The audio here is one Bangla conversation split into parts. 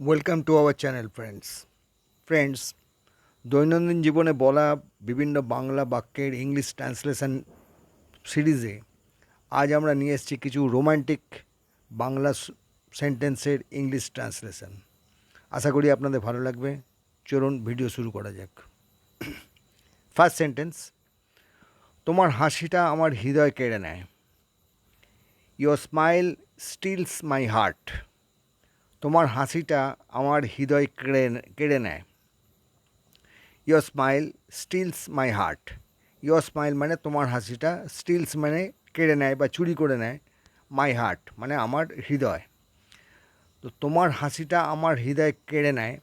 Welcome to our channel friends friends দৈনন্দিন জীবনে বলা বিভিন্ন বাংলা বাক্যের ইংলিশ ট্রান্সলেশন সিরিজে আজ আমরা নিয়ে এসেছি কিছু রোমান্টিক বাংলা সেন্টেন্সের ইংলিশ ট্রান্সলেশন আশা করি আপনাদের ভালো লাগবে। চলুন ভিডিও শুরু করা যাক। ফার্স্ট সেন্টেন্স তোমার হাসিটা আমার হৃদয় কেড়ে নেয়। Your smile steals my heart তোমার হাসিটা আমার হৃদয় কেড়ে কেড়ে নেয়। Your smile steals my heart your smile মানে তোমার হাসিটা স্টিলস মানে কেড়ে নেয় বা চুরি করে নেয় মাই হার্ট মানে আমার হৃদয়। তো তোমার হাসিটা আমার হৃদয় কেড়ে নেয়।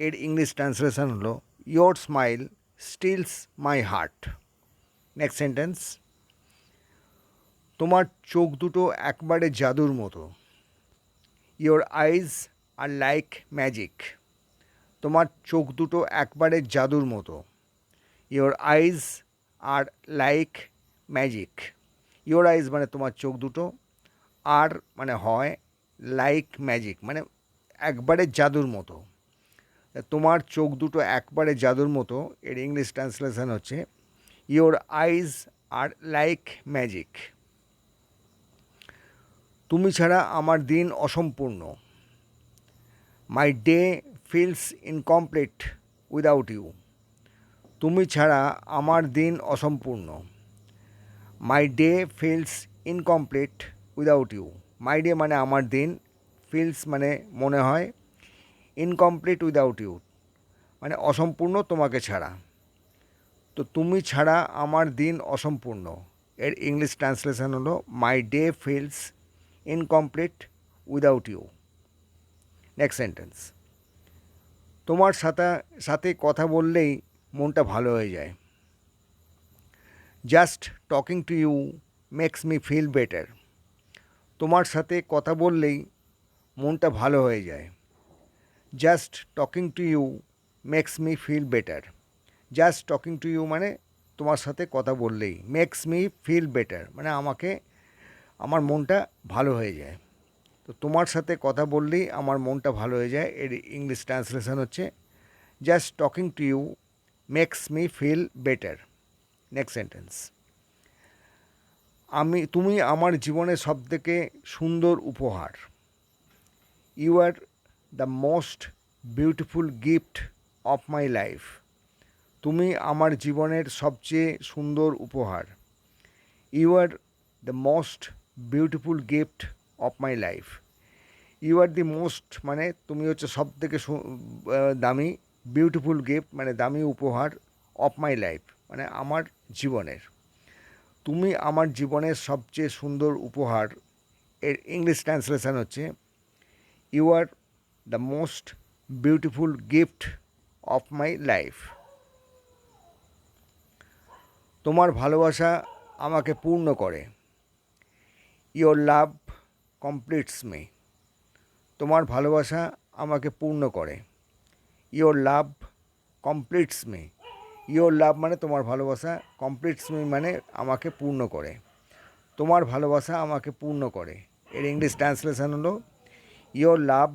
এর ইংলিশ ট্রান্সলেশন হলো your smile steals my heart next sentence তোমার চোখ দুটো একবারে জাদুর মতো। Your eyes are like magic তোমার চোখ দুটো একবারে জাদুর মতো। Your eyes are like magic your eyes মানে তোমার চোখ দুটো, আর মানে হয় লাইক ম্যাজিক মানে একবারে জাদুর মতো। তোমার চোখ দুটো একবারে জাদুর মতো, এর ইংলিশ ট্রান্সলেশন হচ্ছে your eyes are like magic তুমি ছাড়া আমার দিন অসম্পূর্ণ। My day feels incomplete without you তুমি ছাড়া আমার দিন অসম্পূর্ণ। My day feels incomplete without you my day মানে আমার দিন ফিলস মানে মনে হয় ইনকমপ্লিট উইদাউট ইউ মানে অসম্পূর্ণ তোমাকে ছাড়া। তো তুমি ছাড়া আমার দিন অসম্পূর্ণ। এর ইংলিশ ট্রান্সলেশন হলো my day feels incomplete without you next sentence তোমার সাথে সাথে কথা বললেই মনটা ভালো হয়ে যায়। Just talking to you makes me feel better তোমার সাথে কথা বললেই মনটা ভালো হয়ে যায়। Just talking to you makes me feel better just talking to you মানে তোমার সাথে কথা বললেই মেক্স মি ফিল বেটার মানে আমাকে আমার মনটা ভালো হয়ে যায়। তো তোমার সাথে কথা বললেই আমার মনটা ভালো হয়ে যায়। এর ইংলিশ ট্রান্সলেশন হচ্ছে just talking to you makes me feel better next sentence আমি, তুমি আমার জীবনের সবথেকে সুন্দর উপহার। You are the most beautiful gift of my life তুমি আমার জীবনের সবচেয়ে সুন্দর উপহার। You are the most beautiful gift of my life you are the most মানে তুমি হচ্ছে সব থেকে দামি বিউটিফুল গিফট মানে দামি উপহার অফ মাই লাইফ মানে আমার জীবনের। তুমি আমার জীবনের সবচেয়ে সুন্দর উপহার, এর ইংলিশ ট্রান্সলেশন হচ্ছে you are the most beautiful gift of my life তোমার ভালোবাসা আমাকে পূর্ণ করে। ইয়োর লাভ কমপ্লিটস মি তোমার ভালোবাসা আমাকে পূর্ণ করে। Your love completes me your love মানে তোমার ভালোবাসা কমপ্লিটস মি মানে আমাকে পূর্ণ করে। তোমার ভালোবাসা আমাকে পূর্ণ করে। এর ইংলিশ ট্রান্সলেশন হলো your love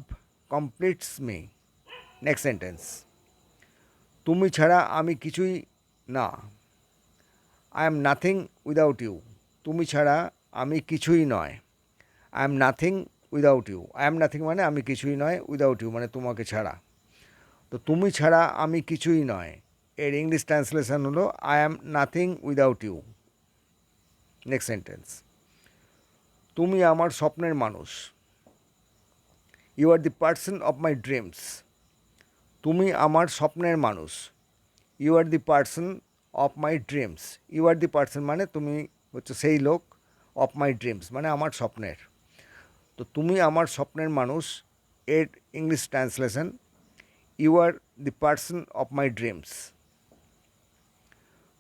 completes me next sentence তুমি ছাড়া আমি কিছুই না। I am nothing without you তুমি ছাড়া আমি কিছুই নয়। I am nothing without you I am nothing মানে আমি কিছুই নয় উইদাউট ইউ মানে তোমাকে ছাড়া। তো তুমি ছাড়া আমি কিছুই নয়। এর ইংলিশ ট্রান্সলেশন হলো I am nothing without you next sentence তুমি আমার স্বপ্নের মানুষ। You are the person of my dreams তুমি আমার স্বপ্নের মানুষ। You are the person of my dreams you are the person মানে তুমি হচ্ছে সেই লোক। অফ মাই ড্রিমস মানে আমার স্বপ্নের। তো তুমি আমার স্বপ্নের মানুষ, এর English translation you are the person of my dreams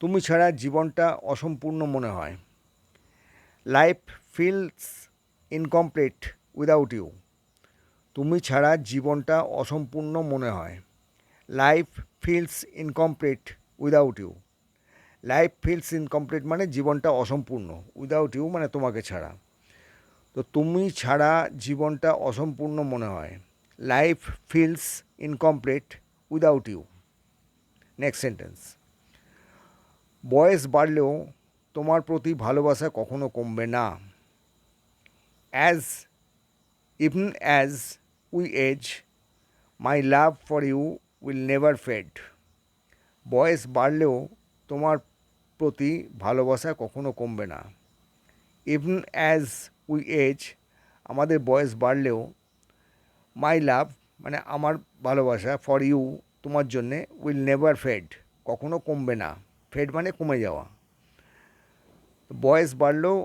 তুমি ছাড়া জীবনটা অসম্পূর্ণ মনে হয়। Life feels incomplete without you তুমি ছাড়া জীবনটা অসম্পূর্ণ মনে হয়। Life feels incomplete without you life feels incomplete মানে জীবনটা অসম্পূর্ণ উইদাউট ইউ মানে তোমাকে ছাড়া। তো তুমি ছাড়া জীবনটা অসম্পূর্ণ মনে হয়। Life feels incomplete without you next sentence বয়স বাড়লেও তোমার প্রতি ভালোবাসা কখনো কমবে না। As even as we age my love for you will never fade বয়স বাড়লেও তোমার প্রতি ভালোবাসা কখনো কমবে না। ইভন অ্যাজ উই এজ আমাদের বয়স বাড়লেও মাই লাভ মানে আমার ভালোবাসা ফর ইউ তোমার জন্যে উইল নেভার ফেড কখনো কমবে না। ফেড মানে কমে যাওয়া। বয়স বাড়লেও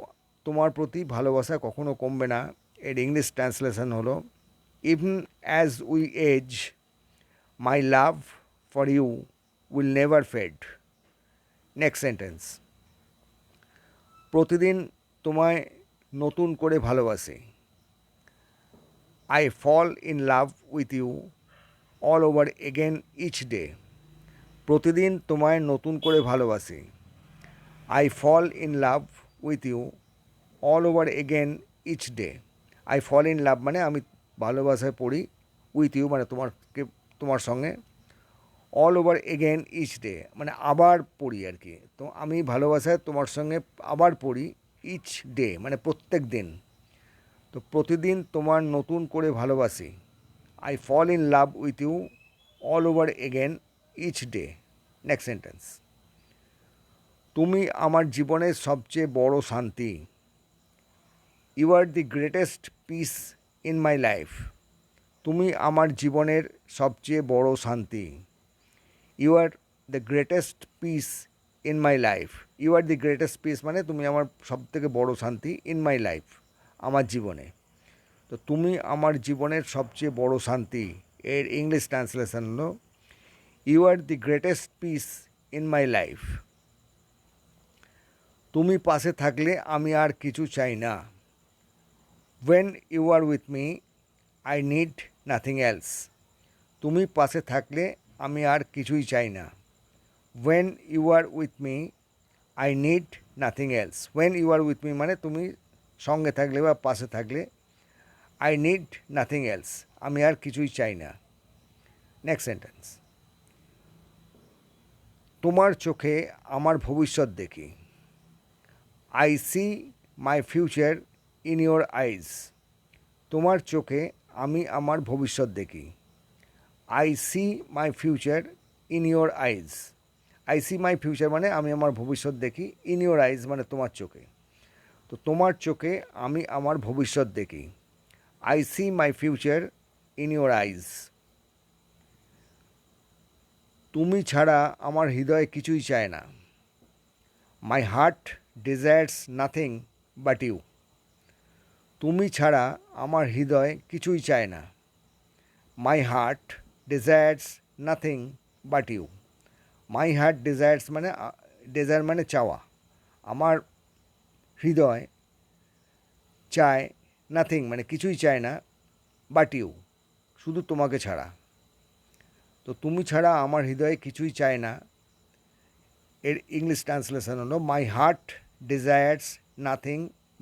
তোমার প্রতি ভালোবাসা কখনো কমবে না। এর ইংলিশ ট্রান্সলেশন হলো even as we age my love for you will never fade next sentence প্রতিদিন তোমায় নতুন করে ভালোবাসি। I fall in love with you all over again each day প্রতিদিন তোমায় নতুন করে ভালোবাসি। I fall in love with you all over again each day I fall in love মানে আমি ভালোবাসায় পড়ি উইথ ইউ মানে তোমারকে তোমার সঙ্গে all over again each day মানে আবার পড়ি আর কি। তো আমি ভালোবাসায় তোমার সঙ্গে আবার পড়ি ইচ ডে মানে প্রত্যেক দিন। তো প্রতিদিন তোমার নতুন করে ভালোবাসি। I fall in love with you all over again each day next sentence তুমি আমার জীবনের সবচেয়ে বড় শান্তি। You are the greatest peace in my life তুমি আমার জীবনের সবচেয়ে বড় শান্তি। You are the greatest peace in my life you are the greatest peace মানে তুমি আমার সবথেকে বড় শান্তি ইন মাই লাইফ আমার জীবনে। তো তুমি আমার জীবনের সবচেয়ে বড় শান্তি এর ইংলিশ ট্রান্সলেশন হলো you are the greatest peace in my life তুমি পাশে থাকলে আমি আর কিছু চাই না। When you are with me I need nothing else তুমি পাশে থাকলে আমি আর কিছুই চাই না। When you are with me I need nothing else when you are with me মানে তুমি সঙ্গে থাকলে বা পাশে থাকলে আই নিড নাথিং এলস আমি আর কিছুই চাই না। নেক্সট সেন্টেন্স তোমার চোখে আমার ভবিষ্যৎ দেখি। I see my future in your eyes তোমার চোখে আমি আমার ভবিষ্যৎ দেখি। I see my future in your eyes I see my future মানে আমি আমার ভবিষ্যৎ দেখি ইন ইয়োর আইজ মানে তোমার চোখে। তো তোমার চোখে আমি আমার ভবিষ্যৎ দেখি। I see my future in your eyes তুমি ছাড়া আমার হৃদয় কিছুই চায় না। My heart desires nothing but you তুমি ছাড়া আমার হৃদয় কিছুই চায় না। My heart desires nothing but you my heart desires মানে ডিজায়ার মানে চাওয়া। আমার হৃদয় চায় নাথিং মানে কিছুই চায় না বাট ইউ শুধু তোমাকে ছাড়া। তো তুমি ছাড়া আমার হৃদয়ে কিছুই চায় না। এর ইংলিশ ট্রান্সলেশন হলো my heart desires nothing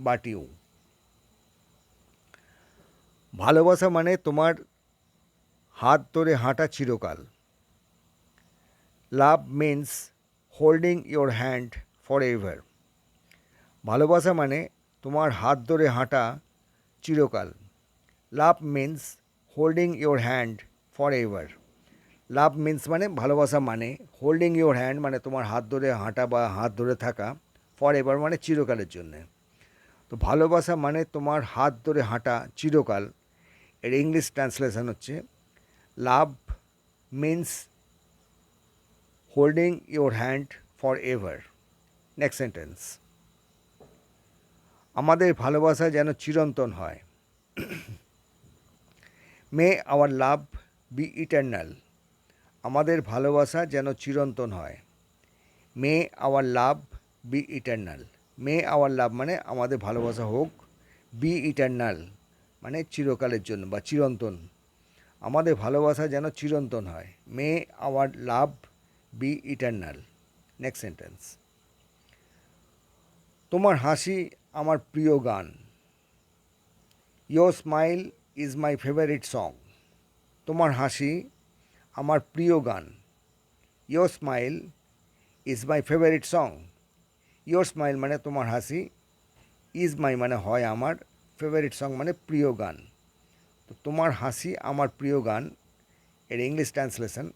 but you ভালোবাসা মানে তোমার হাত ধরে হাঁটা চিরকাল। Love means holding your hand forever ভালোবাসা মানে তোমার হাত ধরে হাঁটা চিরকাল। Love means holding your hand forever love means মানে ভালোবাসা মানে হোল্ডিং ইয়োর হ্যান্ড মানে তোমার হাত ধরে হাঁটা বা হাত ধরে থাকা ফর এভার মানে চিরকালের জন্যে। তো ভালোবাসা মানে তোমার হাত ধরে হাঁটা চিরকাল। এর ইংলিশ ট্রান্সলেশন হচ্ছে love means holding your hand forever next sentence আমাদের ভালোবাসা যেন চিরন্তন হয়। May our love be eternal আমাদের ভালোবাসা যেন চিরন্তন হয়। May our love be eternal may our love মানে আমাদের ভালোবাসা হোক বি ইটার্নাল মানে চিরকালের জন্য বা চিরন্তন। আমাদের ভালোবাসা যেন চিরন্তন হয়। May our love be eternal next sentence তোমার হাসি আমার প্রিয় গান। Your smile is my favourite song তোমার হাসি আমার প্রিয় গান। Your smile is my favourite song your smile মানে তোমার হাসি। ইজ মাই মানে হয় আমার। ফেভারিট সং মানে প্রিয় গান। তো তোমার হাসি আমার প্রিয় গান এর English translation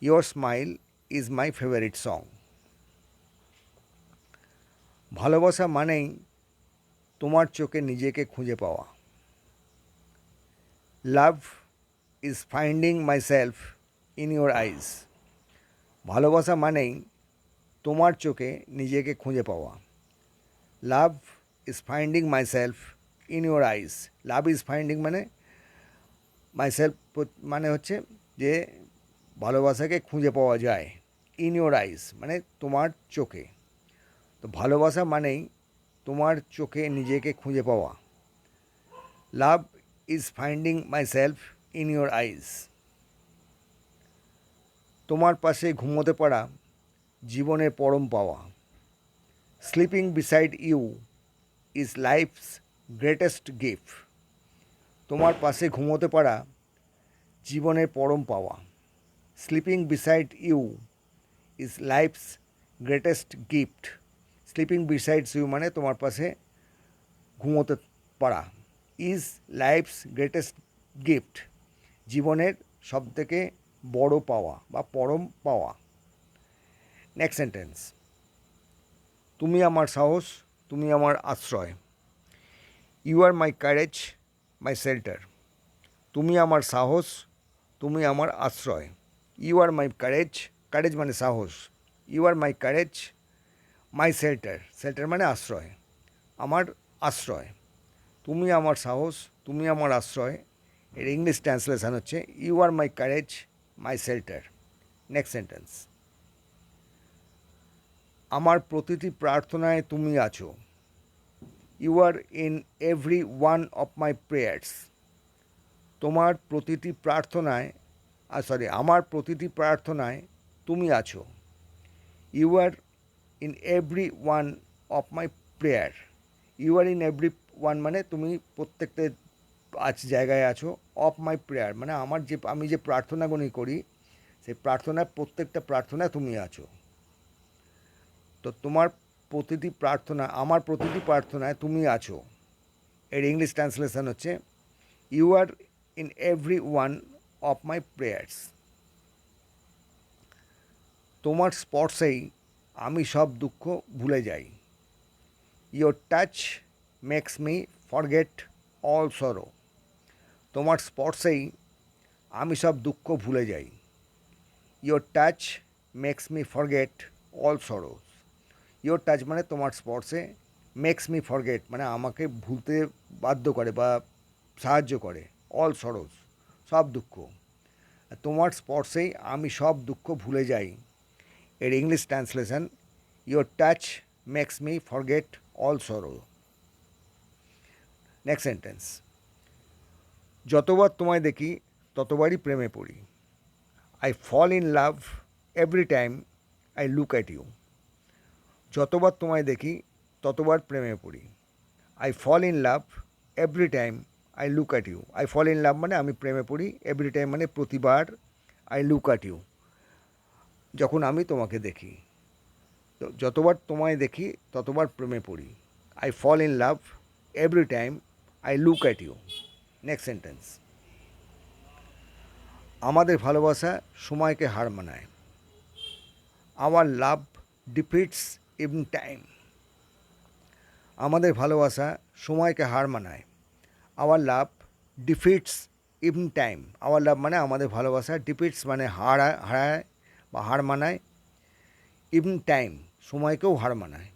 your smile is my favourite song ভালোবাসা মানেই তোমার চোখে নিজেকে খুঁজে পাওয়া। Love is finding myself in your eyes ভালোবাসা মানেই তোমার চোখে নিজেকে খুঁজে পাওয়া। Love is finding myself in your eyes love is finding মানে মাই সেলফ মানে হচ্ছে যে ভালোবাসাকে খুঁজে পাওয়া যায় ইন ইউর আইস মানে তোমার চোখে। তো ভালোবাসা মানেই তোমার চোখে নিজেকে খুঁজে পাওয়া। Love is finding myself in your eyes তোমার পাশে ঘুমোতে পারা জীবনের পরম পাওয়া। Sleeping beside you is life's greatest gift তোমার পাশে ঘুমোতে পারা জীবনের পরম পাওয়া। Sleeping beside you is life's greatest gift sleeping besides you মানে তোমার পাশে ঘুমোতে পারা ইজ লাইফস গ্রেটেস্ট গিফট জীবনের সবথেকে বড় পাওয়া বা পরম পাওয়া। নেক্সট সেন্টেন্স তুমি আমার সাহস, তুমি আমার আশ্রয়। You are my courage my shelter তুমি আমার সাহস, তুমি আমার আশ্রয়। You are my courage courage মানে সাহস। You are my courage my shelter shelter মানে আশ্রয়। আমার আশ্রয়। তুমি আমার সাহস, তুমি আমার আশ্রয়। এর ইংলিশ ট্রান্সলেশন হচ্ছে you are my courage my shelter next sentence আমার প্রতিটি প্রার্থনায় তুমি আছো। You are in every one of my prayers তোমার প্রতিটি প্রার্থনায় আর সরি আমার প্রতিটি প্রার্থনায় তুমি আছো। You are in every one of my prayer you are in every one মানে তুমি প্রত্যেকটা আজ জায়গায় আছো অফ মাই প্রেয়ার মানে আমার যে, আমি যে প্রার্থনাগুলি করি, সেই প্রার্থনার প্রত্যেকটা প্রার্থনায় তুমি আছো। তো তোমার প্রতিটি প্রার্থনা, আমার প্রতিটি প্রার্থনায় তুমি আছো। এর ইংলিশ ট্রান্সলেশন হচ্ছে you are in every one of my prayers তোমার স্পর্শেই আমি সব দুঃখ ভুলে যাই। Your touch makes me forget all sorrow তোমার স্পর্শেই আমি সব দুঃখ ভুলে যাই। Your touch makes me forget all sorrows your touch মানে তোমার স্পর্শে মেক্স মি ফরগেট মানে আমাকে ভুলতে বাধ্য করে বা সাহায্য করে অল সরোস সব দুঃখ। তোমার স্পর্শেই আমি সব দুঃখ ভুলে যাই। এর English translation your touch makes me forget all sorrow next sentence যতবার তোমায় দেখি ততবারই প্রেমে পড়ি। I fall in love every time I look at you যতবার তোমায় দেখি, ততবার প্রেমে পড়ি। I fall in love every time I look at you I fall in love মানে আমি প্রেমে পড়ি এভরি টাইম মানে প্রতিবার আই লুক অ্যাট ইউ যখন আমি তোমাকে দেখি, তো যতবার তোমায় দেখি, ততবার প্রেমে পড়ি। I fall in love every time I look at you next sentence আমাদের ভালোবাসা সময়কে হার মানায়। আমার লাভ ডিফিটস ইন টাইম আমাদের ভালোবাসা সময়কে হার মানায়। Our love defeats in time our love মানে আমাদের ভালোবাসা ডিফিটস মানে হার, হারায় বা হার মানায়। ইন টাইম সময়কেও হার মানায়।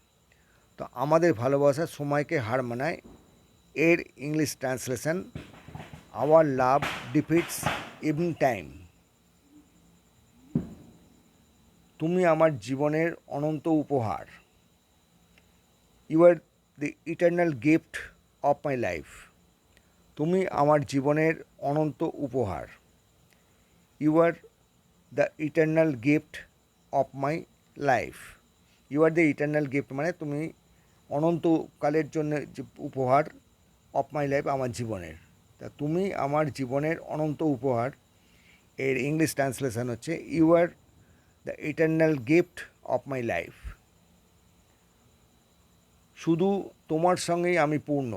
তো আমাদের ভালোবাসা সময়কে হার মানায়। এর English translation our love defeats in time তুমি আমার জীবনের অনন্ত উপহার। You are the eternal gift of my life তুমি আমার জীবনের অনন্ত উপহার। You are the eternal gift of my life you are the eternal gift মানে তুমি অনন্তকালের জন্য যে উপহার অফ মাই লাইফ আমার জীবনের। তা তুমি আমার জীবনের অনন্ত উপহার। এর ইংলিশ ট্রান্সলেশন হচ্ছে you are the eternal gift of my life শুধু তোমার সঙ্গেই আমি পূর্ণ।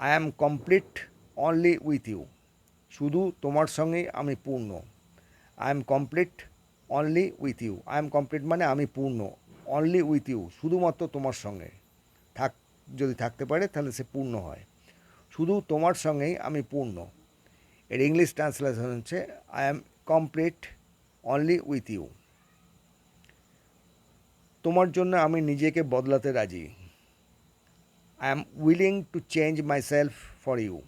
I am complete only with you শুধু তোমার সঙ্গেই আমি পূর্ণ। I am complete only with you I am complete মানে আমি পূর্ণ। অনলি উইথ ইউ শুধুমাত্র তোমার সঙ্গে। থাক, যদি থাকতে পারে, তাহলে সে পূর্ণ হয়। শুধু তোমার সঙ্গেই আমি পূর্ণ। এর ইংলিশ ট্রান্সলেশন হচ্ছে I am complete only with you তোমার জন্য আমি নিজেকে বদলাতে রাজি। I am willing to change myself for you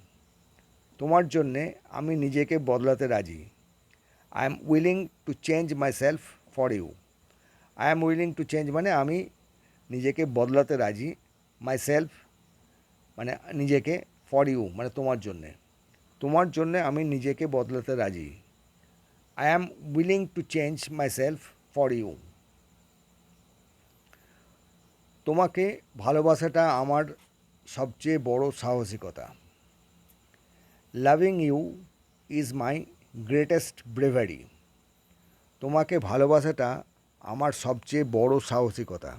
তোমার জন্যে আমি নিজেকে বদলাতে রাজি। I am willing to change myself for you I am willing to change মানে আমি নিজেকে বদলাতে রাজি মাই সেলফ মানে নিজেকে ফর ইউ মানে তোমার জন্যে। তোমার জন্যে আমি নিজেকে বদলাতে রাজি। Am willing to change myself for you তোমাকে ভালোবাসাটা আমার সবচেয়ে বড় সাহসিকতা। Loving you is my greatest bravery তোমাকে ভালোবাসাটা আমার সবচেয়ে বড় সাহসিকতা।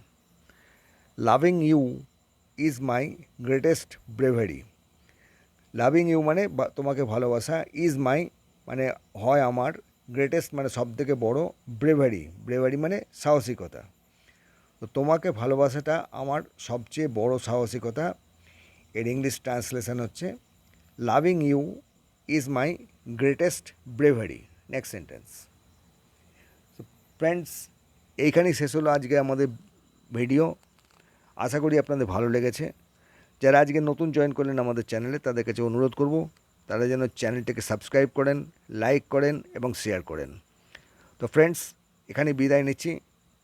Loving you is my greatest bravery loving you মানে তোমাকে ভালোবাসা ইজ মাই মানে হয় আমার গ্রেটেস্ট মানে সবথেকে বড় ব্রেভারি ব্রেভারি মানে সাহসিকতা। তো তোমাকে ভালোবাসাটা আমার সবচেয়ে বড় সাহসিকতা। এর ইংলিশ ট্রান্সলেশন হচ্ছে loving you is my greatest bravery next sentence তো ফ্রেন্ডস এইখানেই শেষ হলো আজকে আমাদের ভিডিও আশা করি আপনাদের ভালো লেগেছে। যারা আজকে নতুন জয়েন করলেন আমাদের চ্যানেলে তাদের কাছে অনুরোধ করব তারা যেন চ্যানেলটিকে সাবস্ক্রাইব করেন, লাইক করেন এবং শেয়ার করেন। তো ফ্রেন্ডস এখানে বিদায় নিচ্ছি।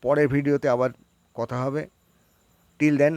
পরের ভিডিওতে আবার কথা হবে। Till then